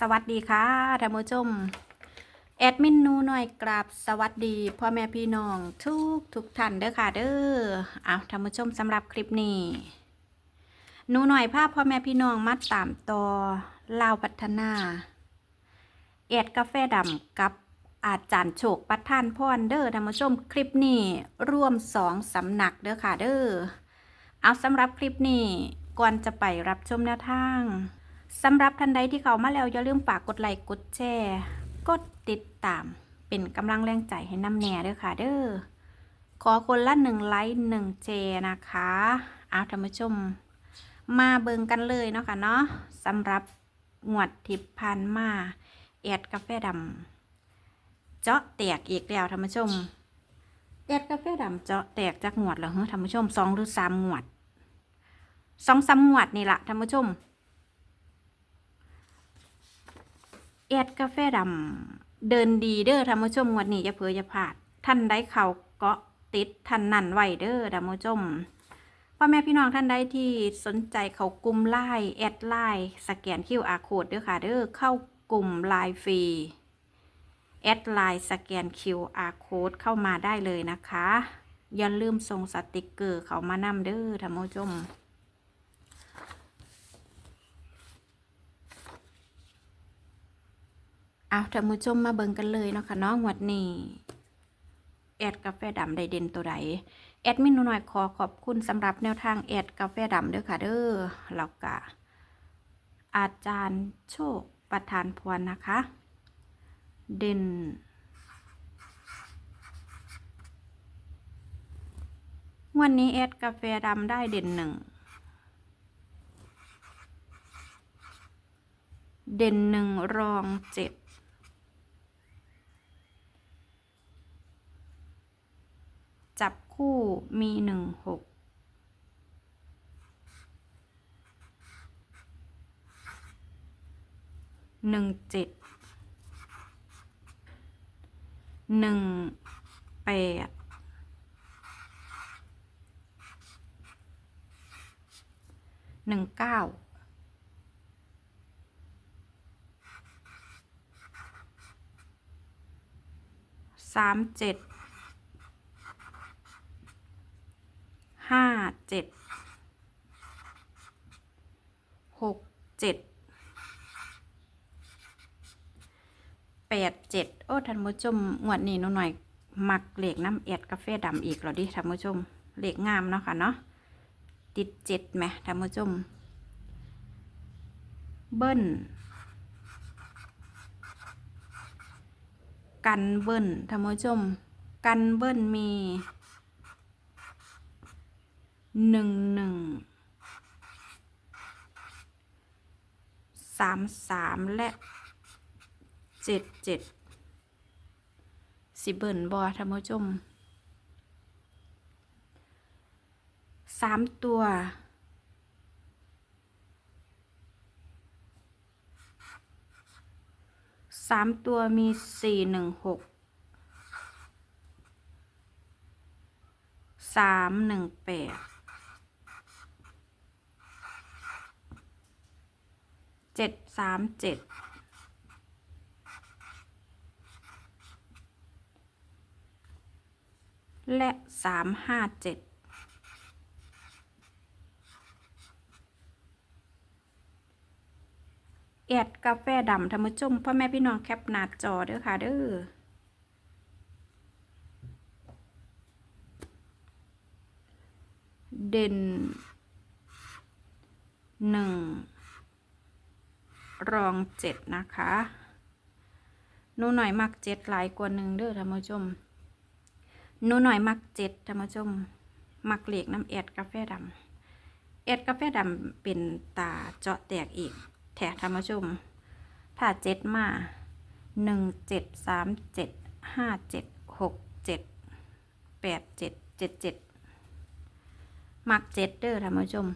สวัสดีค่ะท่านผู้ชมแอดมินนูหน่อยกราบสวัสดีพ่อแม่พี่น้องทุกทุกท่านเด้อค่ะเด้อเอาท่านผู้ชมสำหรับคลิปนี้หนูหน่อยภาพพ่อแม่พี่น้องมาตามต่อลาวพัฒนาแอดกาแฟดำกับอาจารย์โชคประทานพรเด้อท่านผู้ชมคลิปนี้ร่วมสองสำนักเด้อค่ะเด้อเอาสำหรับคลิปนี้ก่อนจะไปรับชมแนวทาง สำหรับท่านใดที่เข้ามาแล้วอย่าลืมฝากกดไลค์กดแชร์กดติดตาม เป็นกำลังแรงใจให้น้ำแน่เด้อค่ะ เด้อขอคนละหนึ่งไลค์หนึ่งแชร์นะคะเอาท่านผู้ชม มาเบิ่งกันเลยเนาะค่ะเนาะสำหรับงวดทิพพันมาแอดกาแฟดำเจาะแตกอีกแล้วท่านผู้ชมแอดกาแฟดำเจาะแตกจากงวดเหรอเฮ้ท่านผู้ชมสองหรือสามงวดสองสามงวดนี่แหละท่านผู้ชม แอดกาแฟดำเดินดีเด้อท่านผู้ชมงวดนี้อย่าเผลออย่าพลาด ท่านได้เขาเกาะติดท่านนั่นไว้เด้อท่านผู้ชมพ่อแม่พี่น้องท่านใดที่สนใจเขากลุ่มไลน์แอดไลน์สแกน QR code เด้อค่ะเด้อเข้ากลุ่มไลน์ฟรีแอดไลน์สแกน QR code เข้ามาได้เลยนะคะ อย่าลืมส่งสติกเกอร์เขามานำเด้อท่านผู้ชม เอาท่านผู้ชมมาเบิ่งกันเลยเนาะค่ะน้องวัดนี้แอดกาแฟดำได้เด่นตัวใดแอดมินหนูหน่อยขอขอบคุณสำหรับแนวทางแอดกาแฟดำเด้อค่ะเด้อแล้วก็อาจารย์โชคประธานพรนะคะ เด่นวันนี้แอดกาแฟดำได้เด่นหนึ่งเด่นหนึ่งรองเจ็ด จับ คู่มีหนึ่งหกหนึ่งเจ็ดหนึ่งแปดหนึ่งเก้าสามเจ็ด ห้าเจ็ดหกเจ็ดแปดเจ็ดโอ้ท่านผู้ชมงวดนี้หนูหน่อยหมักเหล็กน้ำแอดกาแฟดำอีกหรอดิท่านผู้ชมเหล็กงามเนาะค่ะเนาะติดเจ็ดไหมท่านผู้ชม เบิ้ลกันเบิ้ลท่านผู้ชม กันเบิ้ลมี หนึ่งหนึ่งสามสามและเจ็ดเจ็ดสิเบิ้ลบอท่านผู้ชมสามตัวสามตัวมีสี่หนึ่งหกสามหนึ่งแปด เจ็ดสามเจ็ดและสามห้าเจ็ดแอดกาแฟดำท่านผู้ชมพ่อแม่พี่น้องแคปหน้าจอเด้อค่ะเด้อเด่นหนึ่ง รองเจ็ดนะคะหนูหน่อยมักเจ็ดหลายกว่าหนึ่งเด้อท่านผู้ชมหนูหน่อยมักเจ็ดท่านผู้ชม มักเหล็กน้ำแอดกาแฟดำแอดกาแฟดำเป็นตาเจาะแตกอีก แถท่านผู้ชม ถ้าเจ็ดมาหนึ่งเจ็ดสามเจ็ดห้าเจ็ดหกเจ็ดแปดเจ็ดเจ็ดเจ็ดมักเจ็ดเด้อท่านผู้ชม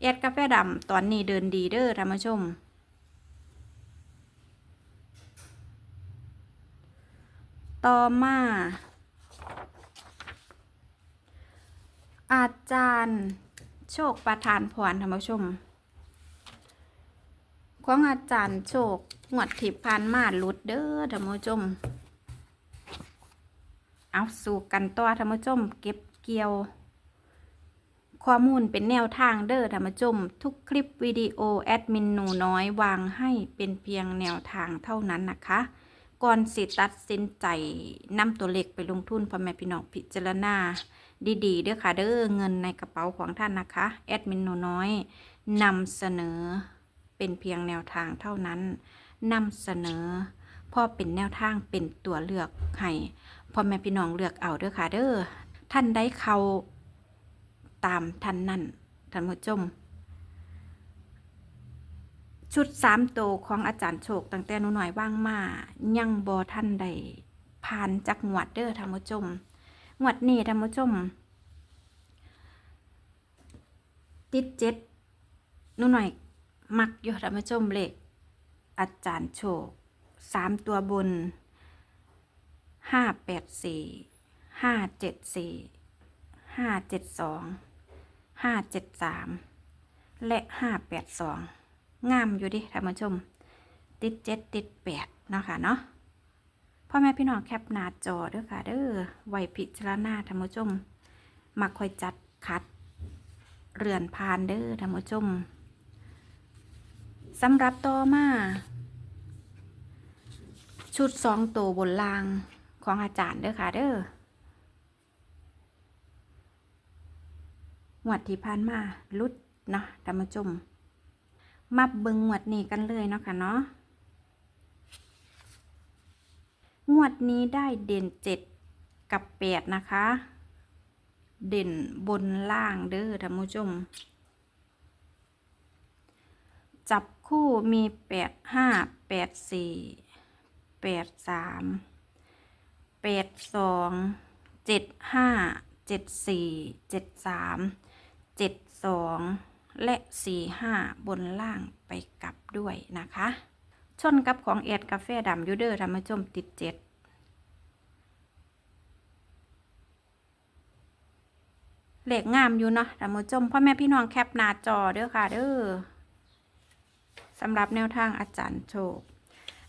แอ ดำตอนนี้เดินดีเด้อท่านผู้ชม ต่อมา อาจารย์โชคประทานพรท่านผู้ชมของอาจารย์โชคงวดถิพานมาลุดเด้อท่านผู้ชม เอาสู่กันต่อท่านผู้ชม เก็บเกี่ยว ข้อมูลเป็นแนวทางเด้อท่านผู้ชมทุกคลิปวิดีโอแอดมินหนูน้อยวางให้เป็นเพียงแนวทางเท่านั้นนะคะ ก่อนสิตัดสินใจนำตัวเลขไปลงทุนพ่อแม่พี่น้องพิจารณา ดีๆเด้อค่ะเด้อเงินในกระเป๋าของท่านนะคะแอดมินหนูน้อยนำเสนอเป็นเพียงแนวทางเท่านั้นนำเสนอพ่อเป็นแนวทางเป็นตัวเลือกให้พ่อแม่พี่น้องเลือกเอาเด้อค่ะเด้อท่านได้เข้า ตามท่านนั่นท่านผู้ชมชุดสามโตวของอาจารย์โชคตั้งแต่นูหน่อยว่างมายังบอท่านใดผ่านจากงวดเด้อท่านผู้ชมงวดนี้ท่านผู้ชมติดเจ็ดนูหน่อย มักอยู่ท่านผู้ชมเลขอาจารย์โชคสามตัวบนห้าแปดสี่ห้าเจ็ดสี่ ห้าเจ็ดสองห้าเจ็ดสามและห้าแปดสองงามอยู่ดิท่านผู้ชม ติดเจ็ดติดแปดเนาะค่ะเนาะพ่อแม่พี่น้องแคปหน้าจอเด้อค่ะเด้อไวพิจารณาท่านผู้ชมมักคอยจัดคัด เรือนพานเด้อท่านผู้ชมสำหรับต่อมา ชุดสองตัวบนลางของอาจารย์เด้อค่ะเด้อ หวดที่ผ่านมาลุดเนาะท่านผู้ชมมาเบิงหวดนี้กันเลยเนาะค่ะเนาะงวดนี้ได้เด่นเจ็ดกับแปดนะคะ เด่นบนล่างเด้อท่านผู้ชม จับคู่มีแปดห้าแปดสี่แปดสามแปดสองเจ็ดห้าเจ็ดสี่เจ็ดสาม เจ็ดสองและสี่ห้าบนล่างไปกลับด้วยนะคะ ชนกับของแอดกาแฟดำยูเดอร์ทำมาชมติดเจ็ดเหล็กงามอยู่เนาะท่านผู้ชมพ่อแม่พี่น้องแคปหน้าจอเด้อค่ะ เด้อสำหรับแนวทางอาจารย์โชค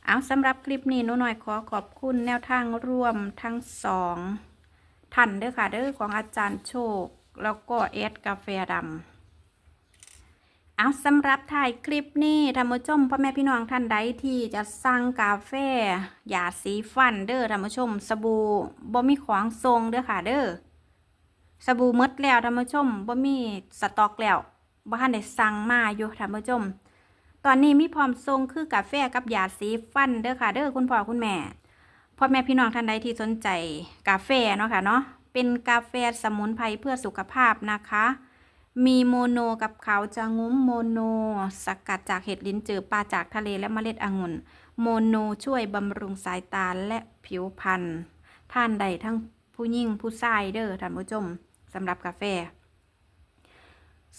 เอาสำหรับคลิปนี้หนูหน่อยขอขอบคุณแนวทางร่วมทั้งสองท่านเด้อค่ะ เด้อของอาจารย์โชค แล้วก็เอสกาแฟดำเอาสำหรับถ่ายคลิปนี้ท่านผู้ชมพ่อแม่พี่น้องท่านใดที่จะสั่งกาแฟยาสีฟันเด้อท่านผู้ชม สบู่บ่มีของทรงเด้อค่ะเด้อสบู่มดแล้วท่านผู้ชมบ่มีสต็อกแล้วบ่ทันได้สั่งมาอยู่ท่านผู้ชม ตอนนี้มีพร้อมทรงคือกาแฟกับยาสีฟันเด้อค่ะเด้อคุณพ่อคุณแม่พ่อแม่พี่น้องท่านใดที่สนใจกาแฟเนาะค่ะเนาะ เป็นกาแฟสมุนไพรเพื่อสุขภาพนะคะ มีโมโนกับเขาจะงุ้มโมโน สกัดจากเห็ดลิ้นจือปลาจากทะเลและเมล็ดองุ่น โมโนช่วยบำรุงสายตาและผิวพรรณท่านใดทั้งผู้ยิ่งผู้ชายเด้อท่านผู้ชมสำหรับกาแฟ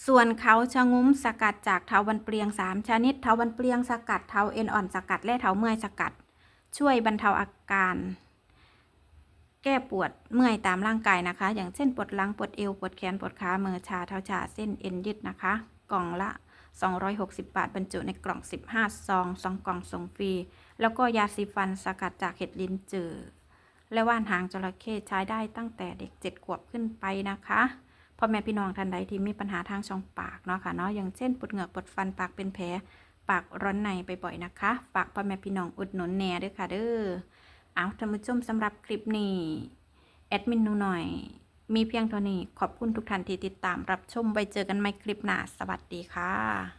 ส่วนเขาชะงุ้มสกัดจากเถาวันเปลียง 3 ชนิดเถาวันเปลียงสกัดเถาเอ็นอ่อนสกัดและเถาเมื่อยสกัด ช่วยบรรเทาอาการ ก้ปวดเมื่อยตามร่างกายนะคะ อย่างเช่นปวดหลังปวดเอวปวดแขนปวดขามือชาเท้าชาเส้นเอ็นยืดนะคะ กล่องละ 260 บาทบรรจุในกล่อง 15 ซองซองกล่องส่งฟรี แล้วก็ยาสีฟันสกัดจากเห็ดลิ้นจือและว่านหางจระเข้ใช้ได้ตั้งแต่เด็ก 7 ขวบขึ้นไปนะคะพ่อแม่พี่น้องท่านใดที่มีปัญหาทางช่องปากเนาะค่ะเนาะอย่างเช่นปวดเหงือกปวดฟันปากเป็นแผลปากร้อนในบ่อยๆนะคะ ฝากพ่อแม่พี่น้องอุดหนุนแหน่ด้วยค่ะเด้อ เอาท่านผู้ชมสำหรับคลิปนี้ แอดมินหนูหน่อย มีเพียงเท่านี้ ขอบคุณทุกท่านที่ติดตามรับชมไว้เจอกันใหม่คลิปหน้า สวัสดีค่ะ